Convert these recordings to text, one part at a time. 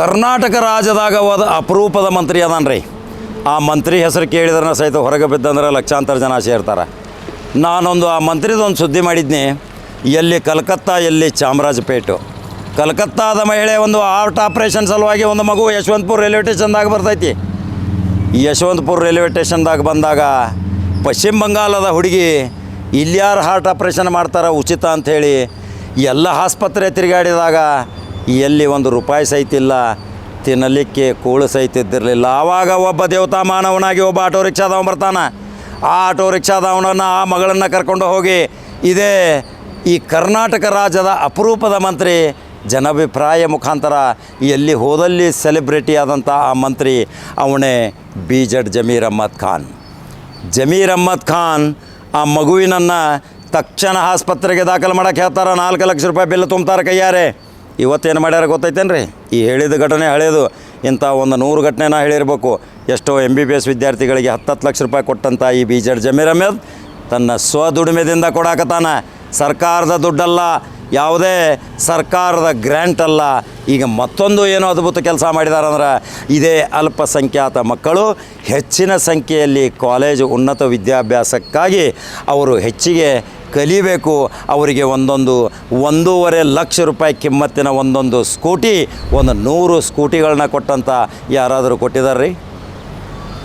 ಕರ್ನಾಟಕ ರಾಜ್ಯದಾಗ ಹೋದ ಅಪರೂಪದ ಮಂತ್ರಿ ಅದಾನ್ರಿ ಆ ಮಂತ್ರಿ ಹೆಸರು ಕೇಳಿದ್ರೆ ಸಹಿತ ಹೊರಗೆ ಬಿದ್ದಂದ್ರೆ ಲಕ್ಷಾಂತರ ಜನ ಸೇರ್ತಾರೆ ನಾನೊಂದು ಆ ಮಂತ್ರಿದೊಂದು ಸುದ್ದಿ ಮಾಡಿದ್ನಿ. ಎಲ್ಲಿ ಕಲ್ಕತ್ತಾ, ಎಲ್ಲಿ ಚಾಮರಾಜಪೇಟು. ಕಲ್ಕತ್ತಾದ ಮಹಿಳೆ ಒಂದು ಹಾರ್ಟ್ ಆಪ್ರೇಷನ್ ಸಲುವಾಗಿ ಒಂದು ಮಗು ಯಶವಂತಪುರ ರೈಲ್ವೆ ಸ್ಟೇಷನ್ದಾಗ ಬರ್ತೈತಿ. ಯಶವಂತಪುರ ರೈಲ್ವೆ ಸ್ಟೇಷನ್ದಾಗ ಬಂದಾಗ ಪಶ್ಚಿಮ ಬಂಗಾಲದ ಹುಡುಗಿ ಇಲ್ಯಾರು ಹಾರ್ಟ್ ಆಪ್ರೇಷನ್ ಮಾಡ್ತಾರೆ ಉಚಿತ ಅಂಥೇಳಿ ಎಲ್ಲ ಆಸ್ಪತ್ರೆ ತಿರುಗಾಡಿದಾಗ ಎಲ್ಲಿ ಒಂದು ರೂಪಾಯಿ ಸಹಿತ ಇಲ್ಲ, ತಿನ್ನಲಿಕ್ಕೆ ಕೂಳು ಸಹಿತ ಇದ್ದಿರಲಿಲ್ಲ. ಆವಾಗ ಒಬ್ಬ ದೇವತಾ ಮಾನವನಾಗಿ ಒಬ್ಬ ಆಟೋ ರಿಕ್ಷಾದವ ಬರ್ತಾನೆ. ಆ ಆಟೋ ರಿಕ್ಷಾದವನನ್ನು, ಆ ಮಗಳನ್ನು ಕರ್ಕೊಂಡು ಹೋಗಿ ಇದೇ ಈ ಕರ್ನಾಟಕ ರಾಜ್ಯದ ಅಪರೂಪದ ಮಂತ್ರಿ, ಜನಾಭಿಪ್ರಾಯ ಮುಖಾಂತರ ಎಲ್ಲಿ ಹೋದಲ್ಲಿ ಸೆಲೆಬ್ರಿಟಿ ಆದಂಥ ಆ ಮಂತ್ರಿ ಅವನೇ ಬಿ ಜಡ್ ಜಮೀರ್ ಅಹ್ಮದ್ ಖಾನ್. ಜಮೀರ್ ಅಹ್ಮದ್ ಖಾನ್ ಆ ಮಗುವಿನನ್ನು ತಕ್ಷಣ ಆಸ್ಪತ್ರೆಗೆ ದಾಖಲು ಮಾಡಕ್ಕೆ ಹೇಳ್ತಾರೆ, ನಾಲ್ಕು ಲಕ್ಷ ರೂಪಾಯಿ ಬಿಲ್ ತುಂಬ್ತಾರೆ ಕೈಯಾರೆ. ಇವತ್ತೇನು ಮಾಡ್ಯಾರ ಗೊತ್ತೈತೇನು ರೀ ಈ ಹೇಳಿದ ಘಟನೆ ಹಳೆಯದು ಇಂಥ ಒಂದು ನೂರು ಘಟನೆನ ಹೇಳಿರ್ಬೇಕು. ಎಷ್ಟೋ ಎಂ ಬಿ ಬಿ ಎಸ್ ವಿದ್ಯಾರ್ಥಿಗಳಿಗೆ ಹತ್ತತ್ತು ಲಕ್ಷ ರೂಪಾಯಿ ಕೊಟ್ಟಂಥ ಈ ಬಿ ಜೆಡ್ ಜಮೀರ್ ಅಹ್ಮದ್ ತನ್ನ ಸ್ವದುಡಿಮೆದಿಂದ ಕೊಡಾಕತ್ತಾನ. ಸರ್ಕಾರದ ದುಡ್ಡಲ್ಲ, ಯಾವುದೇ ಸರ್ಕಾರದ ಗ್ರ್ಯಾಂಟ್ ಅಲ್ಲ. ಈಗ ಮತ್ತೊಂದು ಏನೋ ಅದ್ಭುತ ಕೆಲಸ ಮಾಡಿದಾರಂದ್ರೆ ಇದೇ ಅಲ್ಪಸಂಖ್ಯಾತ ಮಕ್ಕಳು ಹೆಚ್ಚಿನ ಸಂಖ್ಯೆಯಲ್ಲಿ ಕಾಲೇಜು ಉನ್ನತ ವಿದ್ಯಾಭ್ಯಾಸಕ್ಕಾಗಿ ಅವರು ಹೆಚ್ಚಿಗೆ ಕಲಿಬೇಕು. ಅವರಿಗೆ ಒಂದೊಂದು ಒಂದೂವರೆ ಲಕ್ಷ ರೂಪಾಯಿ ಕಿಮ್ಮತ್ತಿನ ಒಂದೊಂದು ಸ್ಕೂಟಿ, ಒಂದು ನೂರು ಸ್ಕೂಟಿಗಳನ್ನ ಕೊಟ್ಟಂಥ ಯಾರಾದರೂ ಕೊಟ್ಟಿದ್ದಾರೆ ರೀ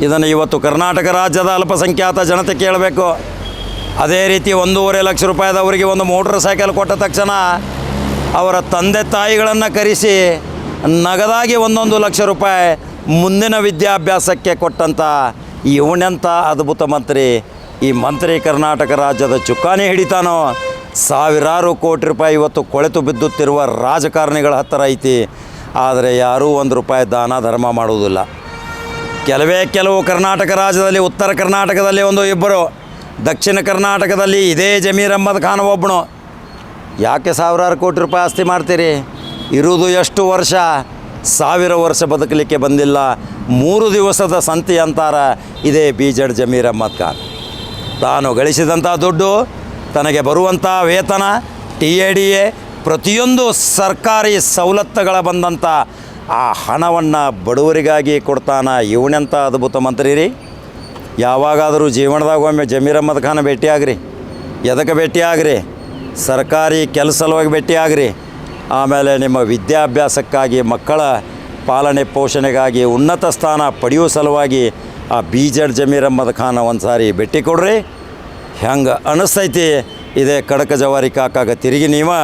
ಇದನ್ನು ಇವತ್ತು ಕರ್ನಾಟಕ ರಾಜ್ಯದ ಅಲ್ಪಸಂಖ್ಯಾತ ಜನತೆ ಕೇಳಬೇಕು. ಅದೇ ರೀತಿ ಒಂದೂವರೆ ಲಕ್ಷ ರೂಪಾಯಿದವರಿಗೆ ಒಂದು ಮೋಟ್ರ್ ಸೈಕಲ್ ಕೊಟ್ಟ ತಕ್ಷಣ ಅವರ ತಂದೆ ತಾಯಿಗಳನ್ನು ಕರೆಸಿ ನಗದಾಗಿ ಒಂದೊಂದು ಲಕ್ಷ ರೂಪಾಯಿ ಮುಂದಿನ ವಿದ್ಯಾಭ್ಯಾಸಕ್ಕೆ ಕೊಟ್ಟಂಥ ಇವನೆಂಥ ಅದ್ಭುತ ಮಂತ್ರಿ ಈ ಮಂತ್ರಿ ಕರ್ನಾಟಕ ರಾಜ್ಯದ ಚುಕ್ಕಾನೆ ಹಿಡಿತಾನೋ? ಸಾವಿರಾರು ಕೋಟಿ ರೂಪಾಯಿ ಇವತ್ತು ಕೊಳೆತು ಬಿದ್ದುತ್ತಿರುವ ರಾಜಕಾರಣಿಗಳ ಹತ್ತಿರ ಐತಿ. ಆದರೆ ಯಾರೂ ಒಂದು ರೂಪಾಯಿ ದಾನ, ಧರ್ಮ ಮಾಡುವುದಿಲ್ಲ. ಕೆಲವೇ ಕೆಲವು ಕರ್ನಾಟಕ ರಾಜ್ಯದಲ್ಲಿ, ಉತ್ತರ ಕರ್ನಾಟಕದಲ್ಲಿ ಒಂದು ಇಬ್ಬರು, ದಕ್ಷಿಣ ಕರ್ನಾಟಕದಲ್ಲಿ ಇದೇ ಜಮೀರ್ ಅಹ್ಮದ್ ಖಾನ್ ಒಬ್ಬನು ಯಾಕೆ ಸಾವಿರಾರು ಕೋಟಿ ರೂಪಾಯಿ ಆಸ್ತಿ ಮಾಡ್ತೀರಿ? ಇರುವುದು ಎಷ್ಟು ವರ್ಷ? ಸಾವಿರ ವರ್ಷ ಬದುಕಲಿಕ್ಕೆ ಬಂದಿಲ್ಲ. ಮೂರು ದಿವಸದ ಸಂತಿ ಅಂತಾರ ಇದೇ ಬಿ ಜಡ್ ಜಮೀರ್ ಅಹ್ಮದ್ ಖಾನ್. ತಾನು ಗಳಿಸಿದಂಥ ದುಡ್ಡು, ತನಗೆ ಬರುವಂಥ ವೇತನ, ಟಿ ಎ ಡಿ ಎ, ಪ್ರತಿಯೊಂದು ಸರ್ಕಾರಿ ಸವಲತ್ತುಗಳ ಬಂದಂಥ ಆ ಹಣವನ್ನು ಬಡವರಿಗಾಗಿ ಕೊಡ್ತಾನ ಇವನೆಂಥ ಅದ್ಭುತ ಮಂತ್ರಿ ರೀ ಯಾವಾಗಾದರೂ ಜೀವನದಾಗ ಒಮ್ಮೆ ಜಮೀರ್ ಅಹಮದ್ ಖಾನ್ ಭೇಟಿಯಾಗ್ರಿ ಎದಕ್ಕೆ ಭೇಟಿಯಾಗ್ರಿ ಸರ್ಕಾರಿ ಕೆಲಸ ಸಲುವಾಗಿ ಭೇಟಿಯಾಗ್ರಿ ಆಮೇಲೆ ನಿಮ್ಮ ವಿದ್ಯಾಭ್ಯಾಸಕ್ಕಾಗಿ ಮಕ್ಕಳ ಪಾಲನೆ ಪೋಷಣೆಗಾಗಿ ಉನ್ನತ ಸ್ಥಾನ ಪಡೆಯುವ ಸಲುವಾಗಿ ಆ ಬೀಜ ಜಮೀರ್ ಅಹ್ಮದ್ ಖಾನ್ ಒಂದು ಸಾರಿ ಭೇಟಿ ಕೊಡ್ರಿ. ಹೆಂಗೆ ಅನಿಸ್ತೈತಿ ಇದೇ ಕಡಕ ಜವಾರಿ ಕಾಕಾಗ ತಿರುಗಿ ನೀವು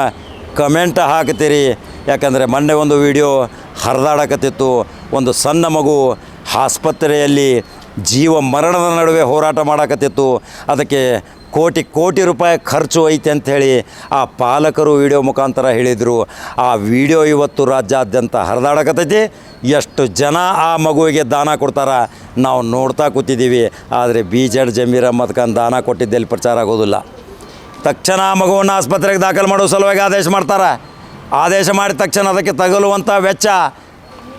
ಕಮೆಂಟ್ ಹಾಕ್ತೀರಿ. ಯಾಕಂದರೆ ಮೊನ್ನೆ ಒಂದು ವಿಡಿಯೋ ಹರಿದಾಡಕತ್ತಿತ್ತು. ಒಂದು ಸಣ್ಣ ಮಗು ಆಸ್ಪತ್ರೆಯಲ್ಲಿ ಜೀವ ಮರಣದ ನಡುವೆ ಹೋರಾಟ ಮಾಡಕತ್ತಿತ್ತು. ಅದಕ್ಕೆ ಕೋಟಿ ಕೋಟಿ ರೂಪಾಯಿ ಖರ್ಚು ಐತೆ ಅಂಥೇಳಿ ಆ ಪಾಲಕರು ವಿಡಿಯೋ ಮುಖಾಂತರ ಹೇಳಿದರು. ಆ ವಿಡಿಯೋ ಇವತ್ತು ರಾಜ್ಯಾದ್ಯಂತ ಹರಿದಾಡಕತ್ತೈತಿ. ಎಷ್ಟು ಜನ ಆ ಮಗುವಿಗೆ ದಾನ ಕೊಡ್ತಾರ ನಾವು ನೋಡ್ತಾ ಕೂತಿದ್ದೀವಿ. ಆದರೆ ಬಿ ಜೆಡ್ ಜಮೀರ್ ಅಹ್ಮದ್ ದಾನ ಕೊಟ್ಟಿದ್ದಲ್ಲಿ ಪ್ರಚಾರ ಆಗೋದಿಲ್ಲ. ತಕ್ಷಣ ಆ ಮಗುವನ್ನು ಆಸ್ಪತ್ರೆಗೆ ದಾಖಲು ಮಾಡೋ ಸಲುವಾಗಿ ಆದೇಶ ಮಾಡ್ತಾರೆ. ಆದೇಶ ಮಾಡಿದ ತಕ್ಷಣ ಅದಕ್ಕೆ ತಗಲುವಂಥ ವೆಚ್ಚ,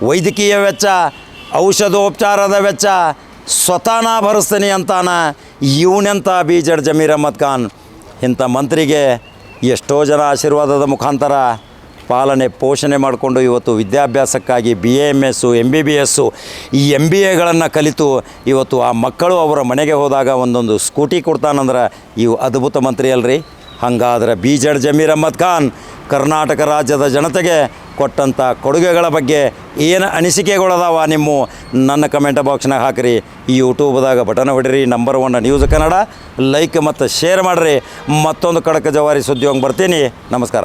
ವೈದ್ಯಕೀಯ ವೆಚ್ಚ, ಔಷಧೋಪಚಾರದ ವೆಚ್ಚ ಸ್ವತಃ ಭರಿಸ್ತೀನಿ ಅಂತಾನ ಇವನೆಂಥ ಬಿ ಜೆಡ್ ಜಮೀರ್ ಅಹಮದ್ ಖಾನ್. ಇಂಥ ಮಂತ್ರಿಗೆ ಎಷ್ಟೋ ಜನ ಆಶೀರ್ವಾದದ ಮುಖಾಂತರ ಪಾಲನೆ, ಪೋಷಣೆ ಮಾಡಿಕೊಂಡು ಇವತ್ತು ವಿದ್ಯಾಭ್ಯಾಸಕ್ಕಾಗಿ B A M S M B B S ಈ ಎಂ ಬಿ ಎಗಳನ್ನು ಕಲಿತು ಇವತ್ತು ಆ ಮಕ್ಕಳು ಅವರ ಮನೆಗೆ ಹೋದಾಗ ಒಂದೊಂದು ಸ್ಕೂಟಿ ಕೊಡ್ತಾನಂದ್ರೆ ಇವು ಅದ್ಭುತ ಮಂತ್ರಿ ಅಲ್ರಿ. ಹಾಗಾದ್ರೆ ಬಿ ಜೆಡ್ ಜಮೀರ್ ಅಹ್ಮದ್ ಖಾನ್ ಕರ್ನಾಟಕ ರಾಜ್ಯದ ಜನತೆಗೆ ಕೊಟ್ಟಂಥ ಕೊಡುಗೆಗಳ ಬಗ್ಗೆ ಏನು ಅನಿಸಿಕೆಗಳದಾವ ನಿಮ್ಮ ನನ್ನ ಕಮೆಂಟ್ ಬಾಕ್ಸ್ನಾಗ ಹಾಕಿರಿ. ಈ ಯೂಟ್ಯೂಬ್ದಾಗ button ಹೊಡಿರಿ number one news Kannada. Like ಮತ್ತು ಶೇರ್ ಮಾಡಿರಿ. ಮತ್ತೊಂದು ಕಡಕ ಜವಾರಿ ಸುದ್ದಿ ಬರ್ತೀನಿ. ನಮಸ್ಕಾರ.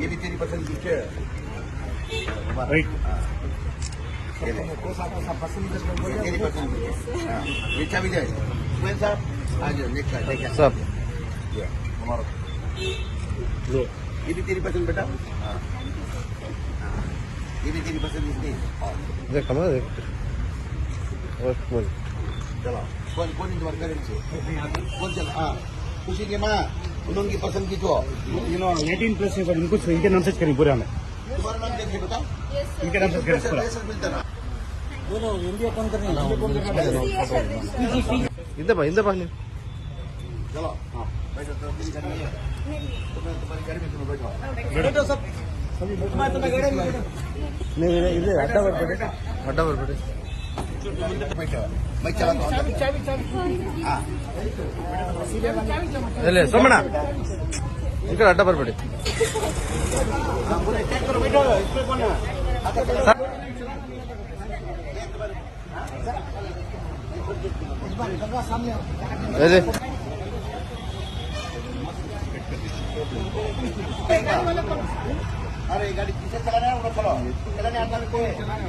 ये भी तेरी पसंद की है Right. ये ले। पसंद हाँ, दे। सुहेल साहब आ जाओ नेक्स्ट नेक्स्ट सब। ये हमारा। ये भी तेरी पसंद बेटा? हाँ। ये भी तेरी पसंद इसकी? हाँ देखो देख। और बोल। चलो। कौन कौन इंतज़ार करेंगे। कौन चला। हाँ। खुशी के माँ। उनकी पसंद की जो यू नो एटीन प्लस इनको इनके नाम सर्च करें पूरा में तुम्हारा नाम क्या बताओ इनके नाम सर्च करें पूरा बोलो इंडिया कौन करना இந்த பா இந்த பாருங்க नहीं इधर अड्डा पर ಸೋಮಣ್ಣ ಈ ಕಡೆ ಅಡ್ಡ ಬರಬೇಡಿ ಅರೆ ಗಾಡಿ ಚಲನೆ ಚಲನೆ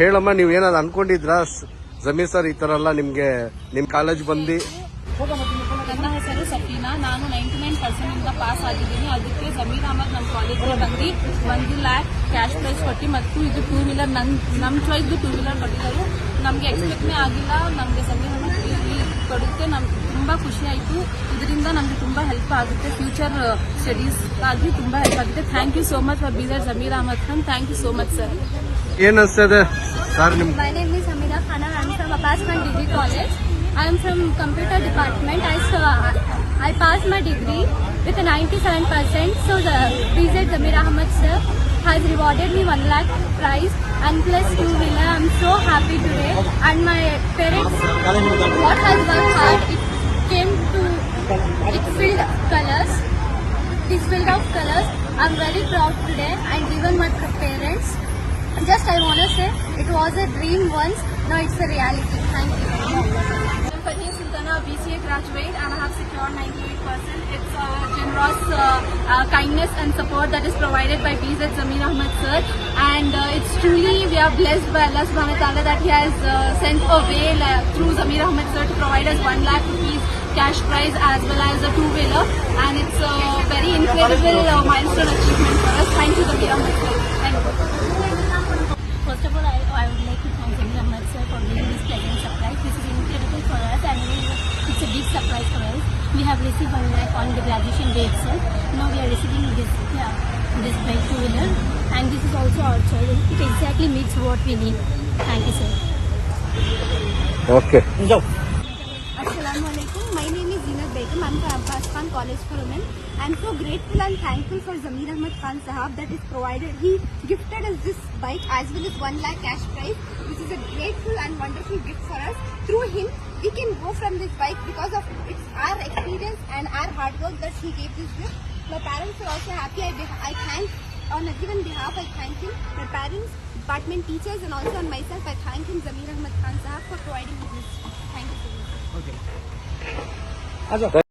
ಹೇಳಮ್ಮ, ನೀವು ಏನಾದ್ರು ಅನ್ಕೊಂಡಿದ್ರ? ಜಮೀರ್ ಸರ್ ಈ ತರ ಎಲ್ಲ ನಿಮ್ಗೆ, ನಿಮ್ ಕಾಲೇಜ್ ಬಂದಿ? ನನ್ನ ಹೆಸರು ಸಫೀನಾ. ನಾನು ನೈಂಟಿ ನೈನ್ ಪರ್ಸೆಂಟ್ ಇಂದ ಪಾಸ್ ಆಗಿದ್ದೀನಿ. ಅದಕ್ಕೆ ಜಮೀರ್ ಅಹಮದ್ ನಮ್ಮ ಕಾಲೇಜ್ಗೆ ಬಂದು ಒಂದು ಲ್ಯಾಕ್ ಕ್ಯಾಶ್ ಪ್ರೈಸ್ ಕೊಟ್ಟು ಮತ್ತು ಇದು ಟೂ ವೀಲರ್ ನನ್ ನಮ್ಮ ಚಾಯ್ದು ಟೂ ವೀಲರ್ ಕೊಟ್ಟಿದ್ದಾರೆ. ನಮಗೆ ಎಕ್ಸ್ಪೆಕ್ಟ್ನೇ ಆಗಿಲ್ಲ. ನಮಗೆ ಜಮೀರ್ ಅಹಮದ್ ಕೊಡುತ್ತೆ. ನಮ್ಗೆ ತುಂಬ ಖುಷಿ ಆಯಿತು ಇದರಿಂದ ನಮಗೆ ತುಂಬ ಹೆಲ್ಪ್ ಆಗುತ್ತೆ ಫ್ಯೂಚರ್ ಸ್ಟಡೀಸ್ ಆಗಿ ತುಂಬ ಹೆಲ್ಪ್ ಆಗುತ್ತೆ thank you so much for Bidar Zameer Ahmed Khan thank you so much sir ಏನ್ ಅನ್ಸ್ತದೆ ಸರ್ ನಿಮ್ My name is Amina Khan. I'm from Apasman Degree College. I'm from computer department. I st- I passed my degree with a 97%. So the BZ Zamir Ahmad sir has rewarded me 1 lakh prize and plus two wheeler. I'm so happy today. And my parents, what has worked hard, it came to, it filled colors. This filled of colors. I'm very proud today and even my parents. Just I want to say it was a dream once, now it's a reality. Thank you. I'm Fatin Sultana, BCA graduate, and I have secured 98%. It's a generous uh, uh, kindness and support that is provided by BZ Zamir Ahmad sir, and uh, it's truly we are blessed by Allah Subhanahu wa Taala that He has uh, sent a way uh, through Zamir Ahmad sir to provide us one lakh rupees cash prize as well as a two wheeler, and it's a very incredible uh, milestone achievement for us. Thank you, Zamir Ahmad. Thank you. First of all, I, I would like to thank Jamil Ahmad sir for giving this pleasant surprise. This is incredible for us and it's a big surprise for us. We have received one lakh on the graduation day itself. Now we are receiving this yeah, this bike two wheeler and this is also our choice. It exactly meets what we need. Thank you, sir. Okay Assalamu alaikum. My name is Zinat Begum. I'm from Abbas Khan College for Women. I'm so grateful and thankful for Zamir Ahmad Khan Sahab that is provided. He gifted us this bike as well as one lakh cash prize, which is a grateful and wonderful gift for us. Through him, we can go from this bike because of it's our experience and our hard work that he gave this gift. My parents are also happy. I, I thank on a given behalf. I thank him. My parents, department teachers, and also on myself, I thank him Zamir Ahmad Khan Sahab for providing me this. Thank you so much.